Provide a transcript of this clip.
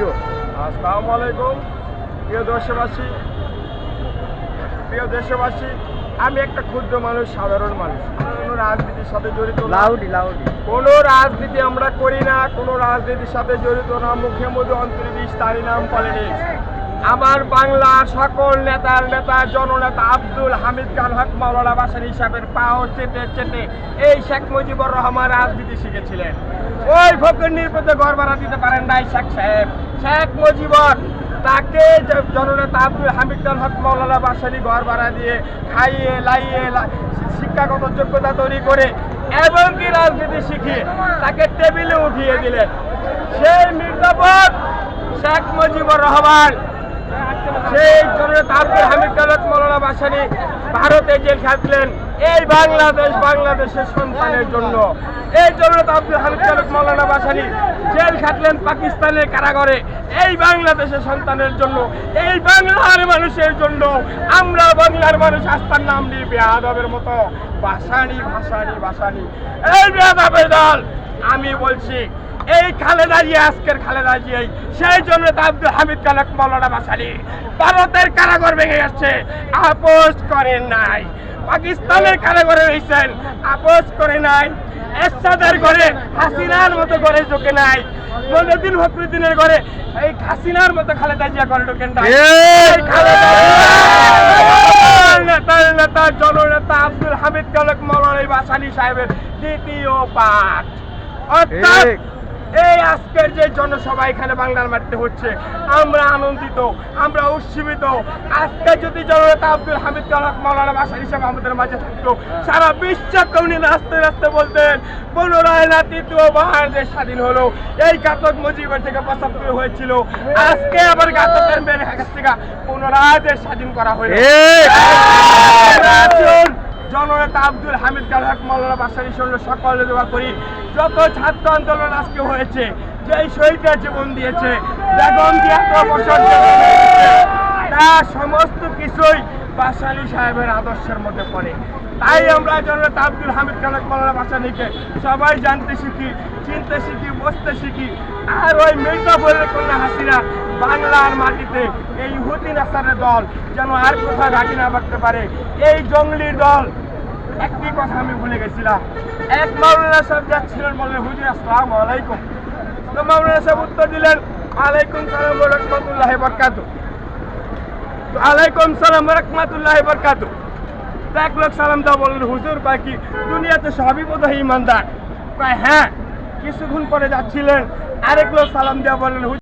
Video আসসালামু আলাইকুম প্রিয় দেশবাসী প্রিয় দেশবাসী আমি একটা ক্ষুদ্র মানুষ সাধারণ মানুষ। কোনো রাজনীতির সাথে জড়িত লাউডি লাউডি। কোনো রাজনীতি আমরা করি না কোনো রাজনীতির সাথে জড়িত না। মুখে মধ্যে অন্তর্বিশ তারই নাম পলিটিক্স। আমার বাংলার সকল নেতার নেতা জননেতা আব্দুল হামিদ খান হক মাওলানা বাসার হিসাবের পাও চেটে চেটে এই শেখ মুজিবুর রহমান রাজনীতি শিখেছিলেন। ওই ফকির নির্পদে ঘর ভাড়া দিতে পারেন নাই শেখ সাহেব। শেখ মুজিবর, তাকে জননেতা আব্দুল হামিদ খান হক মাওলানা বাসারি ঘর ভাড়া দিয়ে খাইয়ে, লাইয়ে শিক্ষাগত যোগ্যতা তৈরি করে এবং কি রাজনীতি শিখিয়ে তাকে টেবিলে উঠিয়ে দিলেন সেই মির্জাপুর শেখ মুজিবুর রহমান, সেই জননেতা আব্দুল হামিদ মৌলানা বাসানি ভারতে জেল খাটলেন। এই বাংলাদেশ বাংলাদেশের সন্তানের জন্য। এই জননেতা আব্দুল হামিদ কালত মৌলানা বাসানি জেল খাটলেন পাকিস্তানের কারাগারে। এই বাংলাদেশের সন্তানের জন্য, এই বাংলার মানুষের জন্য আমরা বাংলার মানুষ আস্থার নাম নিয়ে বেয়াদবের মতো। বাসানি ভাসানি বাসানি। এই বেয়াদবের দল, আমি বলছি, এই খালেদা জিয়া, আজকের খালেদা জিয়াই। সেই জন্য আব্দুল হামিদ কালাক মৌলানা বাসালি ভারতের কারাগর ভেঙে যাচ্ছে আপোষ করেন নাই। পাকিস্তানের কারাগরে রয়েছেন আপোষ করে নাই এরশাদের ঘরে হাসিনার মতো ঘরে ঢোকে নাই। মনুদ্দিন ফখরুদ্দিনের ঘরে এই হাসিনার মতো খালেদা জিয়া ঘরে ঢোকেন নাই। নেতার নেতা জননেতা আব্দুল হামিদ কালাক মৌলানা বাসানি সাহেবের দ্বিতীয় পাঠ। অর্থাৎ। এই আজকের যে জনসভা এখানে বাংলার মাটিতে হচ্ছে আমরা আনন্দিত আমরা উৎসীমিত আজকে যদি জননেতা আব্দুল হামিদ কালাক মৌলানা বাসার হিসাবে আমাদের মাঝে থাকতো সারা বিশ্বকে উনি রাস্তে রাস্তে বলতেন পুনরায় না তৃতীয়বার দেশ স্বাধীন হলো। এই ঘাতক মুজিবের থেকে পঁচাত্তর হয়েছিল। আজকে আবার ঘাতকের মেরে কাছ থেকে পুনরায় দেশ স্বাধীন করা আসুন, জননেতা আব্দুল হামিদ কাল মৌলানা বাসারি সঙ্গে সকলে দোয়া করি। যত ছাত্র আন্দোলন আজকে হয়েছে, যেই শহীদরা জীবন দিয়েছে, বেগম দিয়ে তা সমস্ত কিছুই বাসানি সাহেবের আদর্শের মধ্যে পড়ে। তাই আমরা জননেতা আব্দুল হামিদ খালেক মাওলানা বাসানিকে সবাই জানতে শিখি, চিনতে শিখি বসতে শিখি। আর ওই মির্জাফরের কন্যা হাসিনা বাংলার মাটিতে এই হুদিন আসারের দল যেন আর কোথাও ঘাটি না বাড়তে পারে। এই জঙ্গলির দল, একটি কথা আমি ভুলে গেছিলাম। এক মাওলানা সাহেব যাচ্ছিলেন বললেন হুজুর, আসসালাম আলাইকুম। তো মাওলানা সাহেব উত্তর দিলেন, আলাইকুম সালাম রহমতুল্লাহ বরকাত আলাইকুম সালাম রহমতুল্লাহ বরকাত এক লোক সালাম দা বললেন, হুজুর বাকি দুনিয়াতে সবই বোধ হয় ইমানদার হ্যাঁ। কিছুক্ষণ পরে যাচ্ছিলেন। আরেক লোক সালাম দেওয়া, বললেন